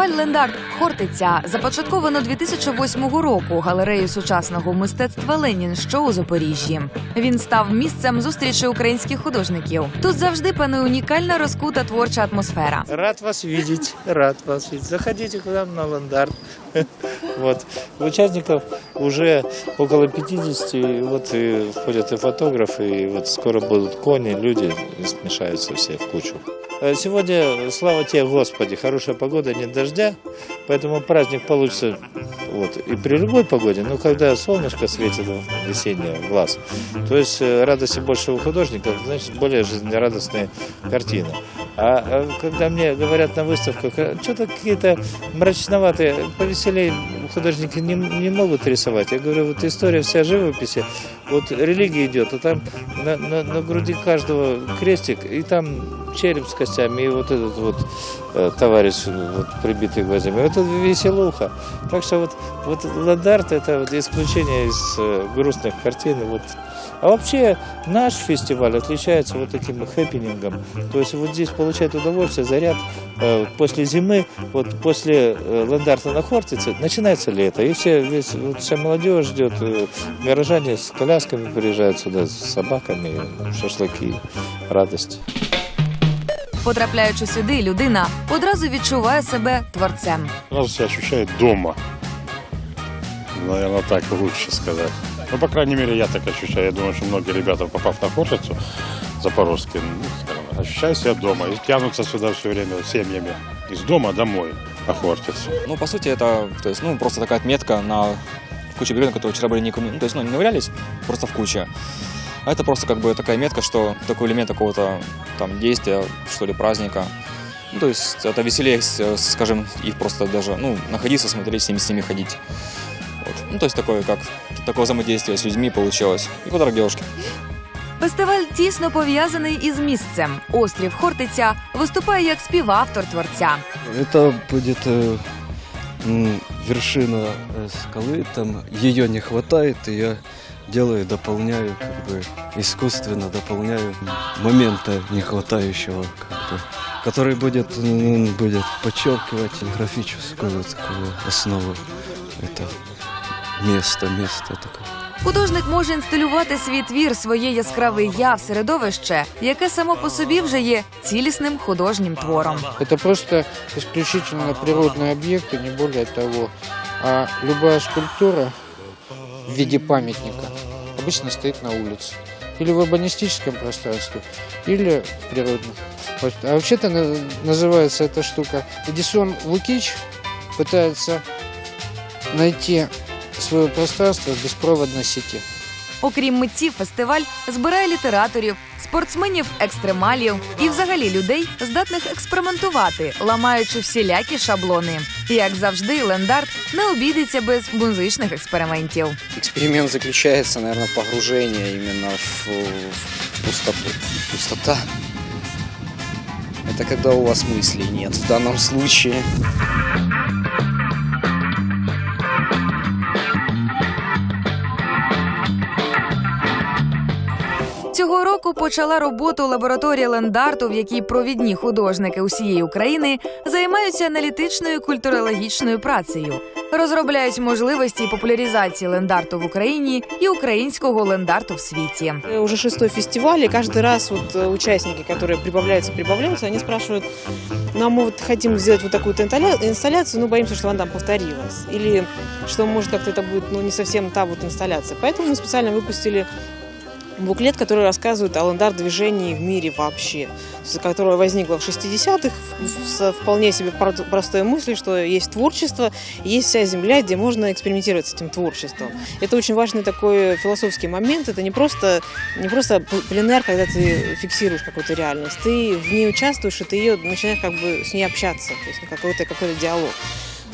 Фестиваль Лендарт Хортиця започатковано 2008 року галерею сучасного мистецтва Ленін, що у Запоріжжі. Він став місцем зустрічі українських художників. Тут завжди панує унікальна розкута творча атмосфера. Рад вас видеть, рад вас видеть. Заходите к нам на Ландарт. Вот. Участников уже около 50, и вот и входят и фотографы, и вот скоро будут кони, люди и все в кучу. Э, Сегодня, слава тебе, Господи, хорошая погода, нет дождя, поэтому праздник получится вот, и при любой погоде, но когда солнышко светит весеннее в глаз, то есть э, радости больше у художников, значит, более жизнерадостные картины. А, когда мне говорят на выставках, что-то какие-то мрачноватые, повеселее художники не, не могут рисовать. Я говорю, вот история вся живописи, вот религия идет, а там на, на, на груди каждого крестик, и там череп с костями, и вот этот вот э, товарищ вот, прибитый гвоздями. Это веселуха. Так что вот, вот Ладарт это вот исключение из э, грустных картин. Вот. А вообще наш фестиваль отличается вот таким хэппинингом. То есть вот здесь получает удовольствие, заряд э, после зимы, вот после э, Ландарта на Хортице начинается лето. И все, весь, вот вся молодежь ждет, э, горожане с колясками приезжают сюда, с собаками, шашлыки, радость. Потрапляючи сюди, людина одразу відчуває себе творцем. Сразу себя ощущает дома. Наверное, так лучше сказать. Ну, по крайней мере, я так ощущаю. Я думаю, что многие ребята, попав на Хортицу, запорожские, ну, скажем, ощущают себя дома и тянутся сюда все время семьями. Из дома домой на. Ну, по сути, это то есть, ну, просто такая отметка на куче бревен, которые вчера были не, ну, то есть, ну, не валялись, просто в куче. А это просто как бы такая метка, что такой элемент какого-то там действия, что ли, праздника. Ну, то есть это веселее, с- скажем, их просто даже, ну, находиться, смотреть, с ними, с ними ходить. Вот. Ну, то есть такое, как такое взаимодействие с людьми получилось. И подарок девушке. Фестиваль тісно пов'язаний із місцем. Острів Хортиця виступає як співавтор творця. Это будет э, м, вершина э, скалы, там ее не хватает, и я делаю, дополняю, как бы искусственно дополняю момента не хватающего, как бы, который будет, м, будет подчеркивать графическую такую основу. Это место, место такое. Художник може інсталювати свій твір, своє яскраве я в середовище, яке само по собі вже є цілісним художнім твором. Это просто исключительно природный объект и не более того. А любая скульптура в виде памятника обычно стоит на улице. Или в урбанистическом пространстве, или в природном. Вот. А вообще-то на- называется эта штука Эдисон Лукич пытается найти свое пространство в беспроводной сети. Окрім митців, фестиваль збирає літераторів, спортсменів, екстремалів і взагалі людей, здатних експериментувати, ламаючи всілякі шаблони. І, Як завжди, лендарт не обійдеться без музичних експериментів. Эксперимент заключается, наверное, в погружении именно в, в пустоту. Пустота – это когда у вас мыслей нет в данном случае. Цього року почала роботу лабораторія лендарту, в якій провідні художники усієї України займаються аналітичною культурологічною працею, розробляють можливості популяризації лендарту в Україні і українського лендарту в світі. Уже шестой фестиваль, и каждый раз вот э, участники, которые прибавляются, прибавляются, они спрашивают, ну а мы вот хотим сделать вот такую-то инсталля- инсталляцию, но боимся, что она там повторилась. Или что, может, как-то это будет ну, не совсем та вот инсталляция. Поэтому мы специально выпустили буклет, который рассказывает о лендар-движении в мире вообще, с- которое возникло в 60-х в- с вполне себе про- простой мыслью, что есть творчество, есть вся земля, где можно экспериментировать с этим творчеством. Это очень важный такой философский момент. Это не просто, не просто п- пленэр, когда ты фиксируешь какую-то реальность. Ты в ней участвуешь, и ты ее начинаешь как бы с ней общаться, то есть ну, какой-то какой диалог.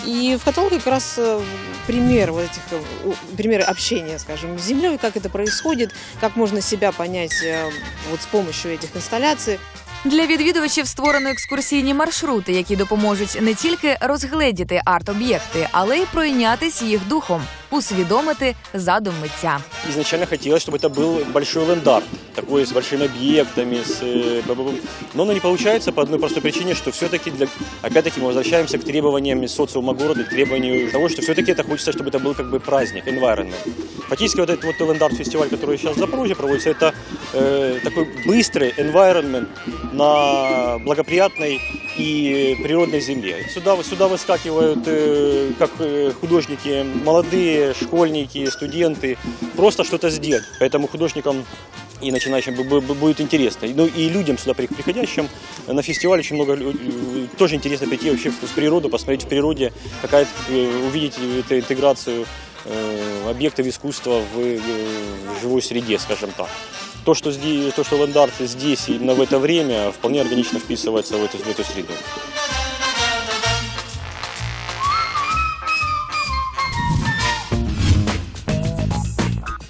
И в каталоге как раз э, пример вот этих, э, у- примеры общения, скажем, с землей, как это происходит, как можно себя понять э, вот с помощью этих инсталляций. Для відвідувачів створено екскурсійні маршрути, які допоможуть не тільки розгледіти арт-об'єкти, але й пройнятись їх духом. усвідомити задум митця. Изначально хотелось, чтобы это был большой лендарт, такой с большими объектами, с, э, бу-бу-бу. но оно не получается по одной простой причине, что все-таки, для, опять-таки, мы возвращаемся к требованиям социума города, к требованию того, что все-таки это хочется, чтобы это был как бы праздник, environment. Фактически вот этот вот лендарт-фестиваль, который сейчас в Запорожье проводится, это э, такой быстрый environment на благоприятной и природной земле. Сюда, сюда выскакивают э, как э, художники молодые, школьники, студенты, просто что-то сделать. Поэтому художникам и начинающим бу- бу- будет интересно. Ну и людям сюда при- приходящим на фестиваль очень много э, тоже интересно прийти вообще в природу, посмотреть в природе, какая увидеть эту интеграцию э, объектов искусства в, э, живой среде, скажем так. То, что, здесь, то, что лендарт здесь именно в это время, вполне органично вписывается в эту, в эту среду.